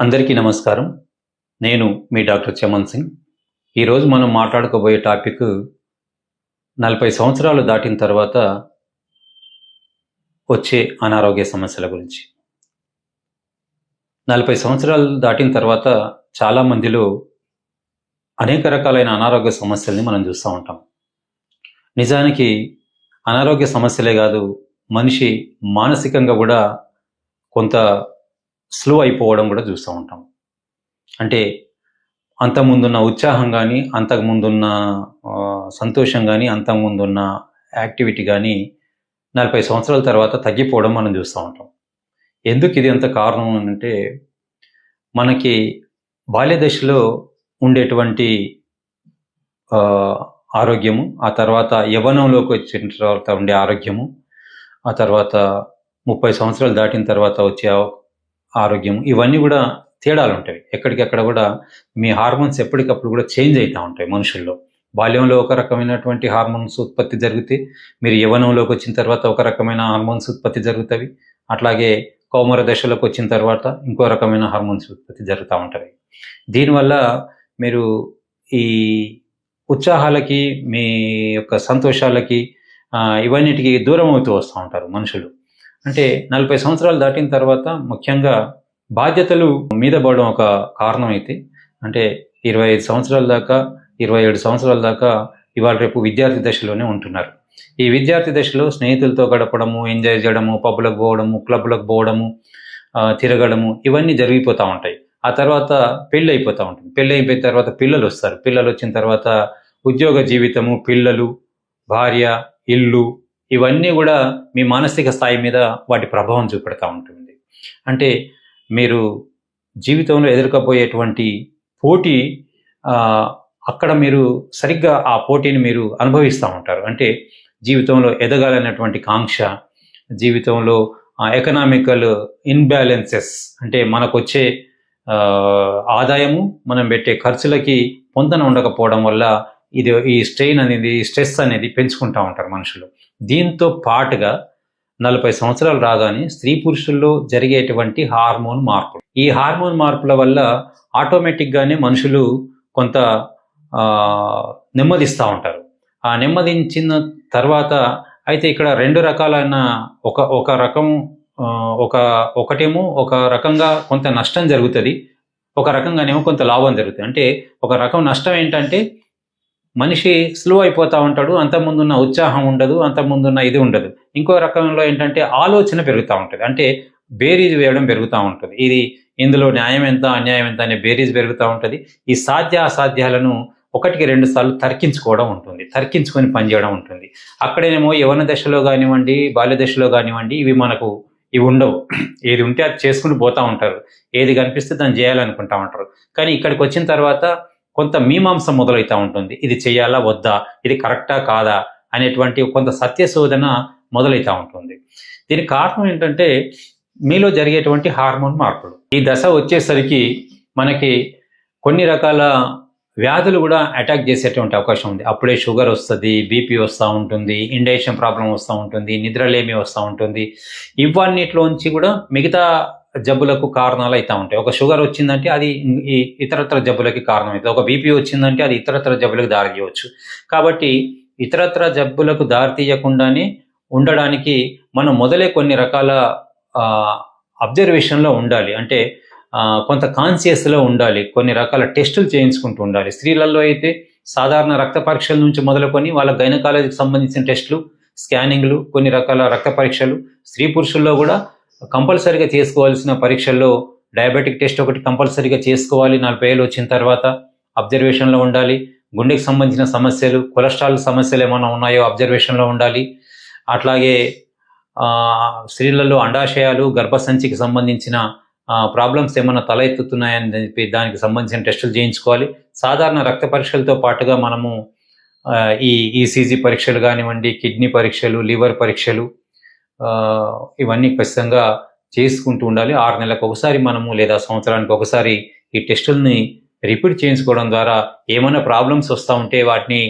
అందరికీ నమస్కారం. నేను మీ డాక్టర్ చమన్ సింగ్. ఈరోజు మనం మాట్లాడుకోబోయే టాపిక్ నలభై సంవత్సరాలు దాటిన తర్వాత వచ్చే అనారోగ్య సమస్యల గురించి. నలభై సంవత్సరాలు దాటిన తర్వాత చాలా మందిలో అనేక రకాలైన అనారోగ్య సమస్యల్ని మనం చూస్తూ ఉంటాం. నిజానికి అనారోగ్య సమస్యలే కాదు మనిషి మానసికంగా కూడా కొంత స్లో అయిపోవడం కూడా చూస్తూ ఉంటాం. అంటే అంతకుముందున్న ఉత్సాహం కానీ అంతకుముందున్న సంతోషం కానీ అంతకుముందున్న యాక్టివిటీ కానీ నలభై సంవత్సరాల తర్వాత తగ్గిపోవడం మనం చూస్తూ ఉంటాం. ఎందుకు ఇది అంత కారణం అంటే మనకి బాల్య దశలో ఉండేటువంటి ఆరోగ్యము ఆ తర్వాత యవ్వనంలోకి వచ్చిన తర్వాత ఉండే ఆరోగ్యము ఆ తర్వాత ముప్పై సంవత్సరాలు దాటిన తర్వాత వచ్చే ఆరోగ్యం ఇవన్నీ కూడా తేడాలు ఉంటాయి. ఎక్కడికక్కడ కూడా మీ హార్మోన్స్ ఎప్పటికప్పుడు కూడా చేంజ్ అవుతూ ఉంటాయి మనుషుల్లో. బాల్యంలో ఒక రకమైనటువంటి హార్మోన్స్ ఉత్పత్తి జరిగితే మీరు యవ్వనంలోకి వచ్చిన తర్వాత ఒక రకమైన హార్మోన్స్ ఉత్పత్తి జరుగుతాయి. అట్లాగే కౌమర దశలోకి వచ్చిన తర్వాత ఇంకో రకమైన హార్మోన్స్ ఉత్పత్తి జరుగుతూ ఉంటాయి. దీనివల్ల మీరు ఈ ఉత్సాహాలకి మీ యొక్క సంతోషాలకి ఇవన్నిటికీ ఇవన్నిటికి దూరం అవుతూ వస్తూ ఉంటారు మనుషులు. అంటే నలభై సంవత్సరాలు దాటిన తర్వాత ముఖ్యంగా బాధ్యతలు మీద పడడం ఒక కారణం అయితే. అంటే ఇరవై ఐదు సంవత్సరాల దాకా ఇరవై ఏడు సంవత్సరాల దాకా ఇవాళ రేపు విద్యార్థి దశలోనే ఉంటున్నారు. ఈ విద్యార్థి దశలో స్నేహితులతో గడపడము ఎంజాయ్ చేయడము పబ్బులకు పోవడము క్లబ్లకు పోవడము తిరగడము ఇవన్నీ జరిగిపోతూ ఉంటాయి. ఆ తర్వాత పెళ్ళి అయిపోతూ ఉంటుంది. పెళ్ళి అయిపోయిన తర్వాత పిల్లలు వస్తారు. పిల్లలు వచ్చిన తర్వాత ఉద్యోగ జీవితము పిల్లలు భార్య ఇల్లు ఇవన్నీ కూడా మీ మానసిక స్థాయి మీద వాటి ప్రభావం చూపెడతా ఉంటుంది. అంటే మీరు జీవితంలో ఎదుర్కపోయేటువంటి పోటీ అక్కడ మీరు సరిగ్గా ఆ పోటీని మీరు అనుభవిస్తూ ఉంటారు. అంటే జీవితంలో ఎదగాలనేటువంటి కాంక్ష జీవితంలో ఎకనామికల్ ఇన్బ్యాలెన్సెస్ అంటే మనకు వచ్చే ఆదాయము మనం పెట్టే ఖర్చులకి పొందన ఉండకపోవడం వల్ల ఇది ఈ స్ట్రెయిన్ అనేది స్ట్రెస్ అనేది పెంచుకుంటూ ఉంటారు మనుషులు. దీంతో పాటుగా నలభై సంవత్సరాలు రాగానే స్త్రీ పురుషుల్లో జరిగేటువంటి హార్మోన్ మార్పులు. ఈ హార్మోన్ మార్పుల వల్ల ఆటోమేటిక్గానే మనుషులు కొంత నెమ్మదిస్తూ ఉంటారు. ఆ నెమ్మదించిన తర్వాత అయితే ఇక్కడ రెండు రకాలైన ఒక ఒక రకం ఒక ఒకటేమో ఒక రకంగా కొంత నష్టం జరుగుతుంది ఒక రకంగానేమో కొంత లాభం జరుగుతుంది. అంటే ఒక రకం నష్టం ఏంటంటే మనిషి స్లో అయిపోతూ ఉంటాడు అంతకుముందున్న ఉత్సాహం ఉండదు అంతకుముందున్న ఇది ఉండదు. ఇంకో రకంలో ఏంటంటే ఆలోచన పెరుగుతూ ఉంటుంది. అంటే బేరీజ్ వేయడం పెరుగుతూ ఉంటుంది. ఇది ఇందులో న్యాయం ఎంత అన్యాయం ఎంత అనే బేరీజ్ పెరుగుతూ ఉంటుంది. ఈ సాధ్య అసాధ్యాలను ఒకటికి రెండు సార్లు తర్కించుకోవడం ఉంటుంది. తర్కించుకొని పనిచేయడం ఉంటుంది. అక్కడేమో యవన దశలో కానివ్వండి బాల్య దశలో కానివ్వండి ఇవి మనకు ఇవి ఉండవు. ఏది ఉంటే అది చేసుకుని పోతూ ఉంటారు. ఏది కనిపిస్తే దాన్ని చేయాలనుకుంటా ఉంటారు. కానీ ఇక్కడికి వచ్చిన తర్వాత కొంత మీమాంస మొదలవుతూ ఉంటుంది. ఇది చేయాలా? వద్దా? ఇది కరెక్టా? కాదా? అనేటువంటి కొంత సత్యశోధన మొదలవుతూ ఉంటుంది. దీనికి కారణం ఏంటంటే మీలో జరిగేటువంటి హార్మోన్ మార్పులు. ఈ దశ వచ్చేసరికి మనకి కొన్ని రకాల వ్యాధులు కూడా అటాక్ చేసేటువంటి అవకాశం ఉంది. అప్పుడే షుగర్ వస్తుంది బీపీ వస్తూ ఉంటుంది ఇండైషన్ ప్రాబ్లం వస్తూ ఉంటుంది నిద్రలేమి వస్తూ ఉంటుంది. ఇవన్నిటిలోంచి కూడా మిగతా జబ్బులకు కారణాలు అవుతూ ఉంటాయి. ఒక షుగర్ వచ్చిందంటే అది ఈ ఇతరత్ర జబ్బులకి కారణం అవుతుంది ఒక బీపీ వచ్చిందంటే అది ఇతరత్ర జబ్బులకు దారి తీయవచ్చు కాబట్టి ఇతరత్ర జబ్బులకు దారి తీయకుండానే ఉండడానికి మనం మొదలే కొన్ని రకాల అబ్జర్వేషన్లో ఉండాలి. అంటే కొంత కాన్షియస్లో ఉండాలి. కొన్ని రకాల టెస్టులు చేయించుకుంటూ ఉండాలి. స్త్రీలలో అయితే సాధారణ రక్త పరీక్షల నుంచి మొదలుకొని వాళ్ళ గైనకాలజీకి సంబంధించిన టెస్టులు స్కానింగ్లు కొన్ని రకాల రక్త పరీక్షలు స్త్రీ పురుషుల్లో కూడా కంపల్సరీగా చేసుకోవాల్సిన పరీక్షల్లో డయాబెటిక్ టెస్ట్ ఒకటి కంపల్సరీగా చేసుకోవాలి. నలభై ఏళ్ళు వచ్చిన తర్వాత అబ్జర్వేషన్లో ఉండాలి. గుండెకి సంబంధించిన సమస్యలు కొలెస్ట్రాల్ సమస్యలు ఏమైనా ఉన్నాయో అబ్జర్వేషన్లో ఉండాలి. అట్లాగే స్త్రీలలో అండాశయాలు గర్భసంచికి సంబంధించిన ప్రాబ్లమ్స్ ఏమైనా తల ఎత్తుతున్నాయని చెప్పి దానికి సంబంధించిన టెస్టులు చేయించుకోవాలి. సాధారణ రక్త పరీక్షలతో పాటుగా మనము ఈ ఈసీజీ పరీక్షలు కానివ్వండి కిడ్నీ పరీక్షలు లివర్ పరీక్షలు ఇవన్నీ ఖచ్చితంగా చేసుకుంటూ ఉండాలి. ఆరు నెలలకు ఒకసారి మనము లేదా సంవత్సరానికి ఒకసారి ఈ టెస్టుల్ని రిపీట్ చేయించుకోవడం ద్వారా ఏమైనా ప్రాబ్లమ్స్ వస్తూ ఉంటే వాటిని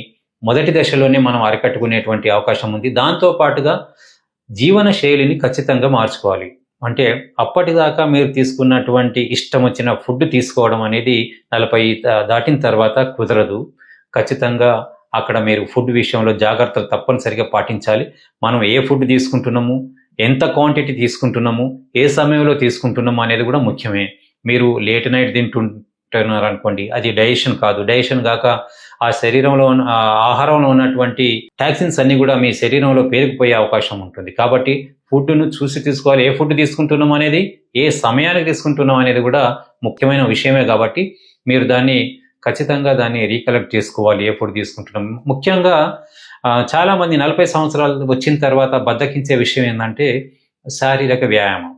మొదటి దశలోనే మనం అరికట్టుకునేటువంటి అవకాశం ఉంది. దాంతో పాటుగా జీవన శైలిని ఖచ్చితంగా మార్చుకోవాలి. అంటే అప్పటిదాకా మీరు తీసుకున్నటువంటి ఇష్టం వచ్చిన ఫుడ్ తీసుకోవడం అనేది నలభై దాటిన తర్వాత కుదరదు. ఖచ్చితంగా అక్కడ మీరు ఫుడ్ విషయంలో జాగ్రత్తలు తప్పనిసరిగా పాటించాలి. మనం ఏ ఫుడ్ తీసుకుంటున్నాము? ఎంత క్వాంటిటీ తీసుకుంటున్నాము? ఏ సమయంలో తీసుకుంటున్నాము అనేది కూడా ముఖ్యమే. మీరు లేట్ నైట్ తింటుంటున్నారు అనుకోండి అది డైజెషన్ కాదు. డైజెషన్ కాక ఆ శరీరంలో ఉన్న ఆహారంలో ఉన్నటువంటి టాక్సిన్స్ అన్నీ కూడా మీ శరీరంలో పేరుకుపోయే అవకాశం ఉంటుంది. కాబట్టి ఫుడ్ను చూసి తీసుకోవాలి. ఏ ఫుడ్ తీసుకుంటున్నాం అనేది? ఏ సమయానికి తీసుకుంటున్నాం అనేది కూడా ముఖ్యమైన విషయమే కాబట్టి మీరు దాన్ని ఖచ్చితంగా దాన్ని రీకలెక్ట్ చేసుకోవాలి ఏ ఫుడ్ తీసుకుంటున్నాం. ముఖ్యంగా చాలామంది నలభై సంవత్సరాలు వచ్చిన తర్వాత బద్దకించే విషయం ఏంటంటే శారీరక వ్యాయామం.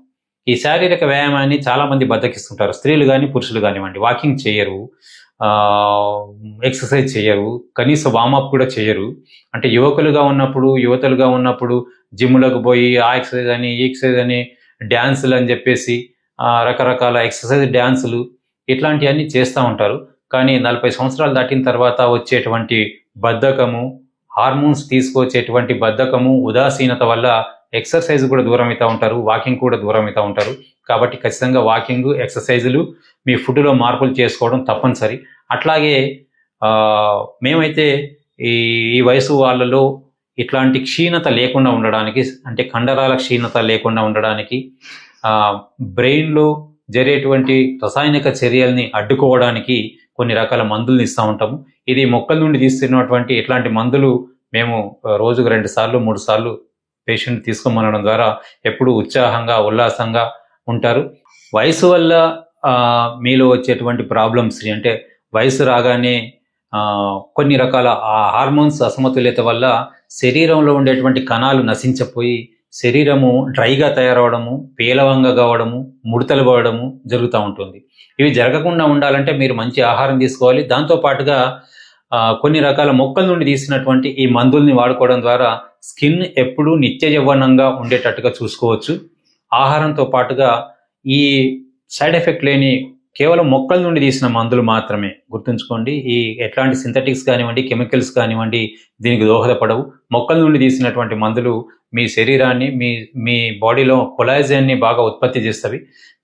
ఈ శారీరక వ్యాయామాన్ని చాలామంది బద్దకిస్తుంటారు. స్త్రీలు కానీ పురుషులు కానివ్వండి వాకింగ్ చేయరు ఎక్సర్సైజ్ చేయరు కనీసం వామప్ కూడా చేయరు. అంటే యువకులుగా ఉన్నప్పుడు యువతలుగా ఉన్నప్పుడు జిమ్లకు పోయి ఆ ఎక్సర్సైజ్ అని ఈ ఎక్సర్సైజ్ అని డ్యాన్సులు అని చెప్పేసి రకరకాల ఎక్సర్సైజ్ డ్యాన్సులు ఇట్లాంటివన్నీ చేస్తూ ఉంటారు. కానీ నలభై సంవత్సరాలు దాటిన తర్వాత వచ్చేటువంటి బద్ధకము హార్మోన్స్ తీసుకొచ్చేటువంటి బద్ధకము ఉదాసీనత వల్ల ఎక్సర్సైజ్ కూడా దూరం అవుతూ ఉంటారు వాకింగ్ కూడా దూరం అవుతూ ఉంటారు. కాబట్టి ఖచ్చితంగా వాకింగ్ ఎక్సర్సైజులు మీ ఫుడ్లో మార్పులు చేసుకోవడం తప్పనిసరి. అట్లాగే మేమైతే ఈ ఈ వయసు వాళ్ళలో ఇట్లాంటి క్షీణత లేకుండా ఉండడానికి అంటే కండరాల క్షీణత లేకుండా ఉండడానికి బ్రెయిన్లో జరిగేటువంటి రసాయనిక చర్యల్ని అడ్డుకోవడానికి కొన్ని రకాల మందుల్ని ఇస్తూ ఉంటాము. ఇది మొక్కల నుండి తీస్తున్నటువంటి ఇట్లాంటి మందులు మేము రోజుకు రెండు సార్లు మూడు సార్లు పేషెంట్ తీసుకోమనడం ద్వారా ఎప్పుడు ఉత్సాహంగా ఉల్లాసంగా ఉంటారు. వయసు వల్ల మీలో వచ్చేటువంటి ప్రాబ్లమ్స్ అంటే వయసు రాగానే కొన్ని రకాల ఆ హార్మోన్స్ అసమతుల్యత వల్ల శరీరంలో ఉండేటువంటి కణాలు నశించపోయి శరీరము డ్రైగా తయారవడము పేలవంగా కావడము ముడతలు పడడము జరుగుతూ ఉంటుంది. ఇవి జరగకుండా ఉండాలంటే మీరు మంచి ఆహారం తీసుకోవాలి. దాంతో పాటుగా కొన్ని రకాల మొక్కల నుండి తీసినటువంటి ఈ మందుల్ని వాడుకోవడం ద్వారా స్కిన్ ఎప్పుడూ నిత్య యవ్వనంగా ఉండేటట్టుగా చూసుకోవచ్చు. ఆహారంతో పాటుగా ఈ సైడ్ ఎఫెక్ట్ లేని కేవలం మొక్కల నుండి తీసిన మందులు మాత్రమే. గుర్తుంచుకోండి ఈ ఎట్లాంటి సింథటిక్స్ కానివ్వండి కెమికల్స్ కానివ్వండి దీనికి దోహదపడవు. మొక్కల నుండి తీసినటువంటి మందులు మీ శరీరాన్ని మీ మీ బాడీలో కొలాజన్ని బాగా ఉత్పత్తి చేస్తవి.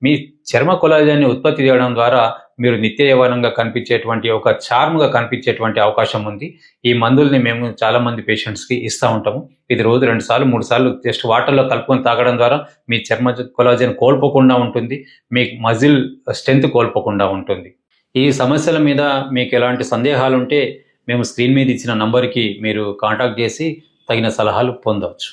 మీ చర్మ కొలాజాన్ని ఉత్పత్తి చేయడం ద్వారా మీరు నిత్య యవనంగా కనిపించేటువంటి ఒక చార్మ్గా కనిపించేటువంటి అవకాశం ఉంది. ఈ మందుల్ని మేము చాలామంది పేషెంట్స్కి ఇస్తూ ఉంటాము. ఇది రోజు రెండు సార్లు మూడు సార్లు జస్ట్ వాటర్లో కలుపుకొని తాగడం ద్వారా మీ చర్మ కొలాజన్ కోల్పోకుండా ఉంటుంది. మీ మజిల్ స్ట్రెంత్ కోల్పోకుండా ఉంటుంది. ఈ సమస్యల మీద మీకు ఎలాంటి సందేహాలు ఉంటే మేము స్క్రీన్ మీద ఇచ్చిన నంబర్కి మీరు కాంటాక్ట్ చేసి తగిన సలహాలు పొందవచ్చు.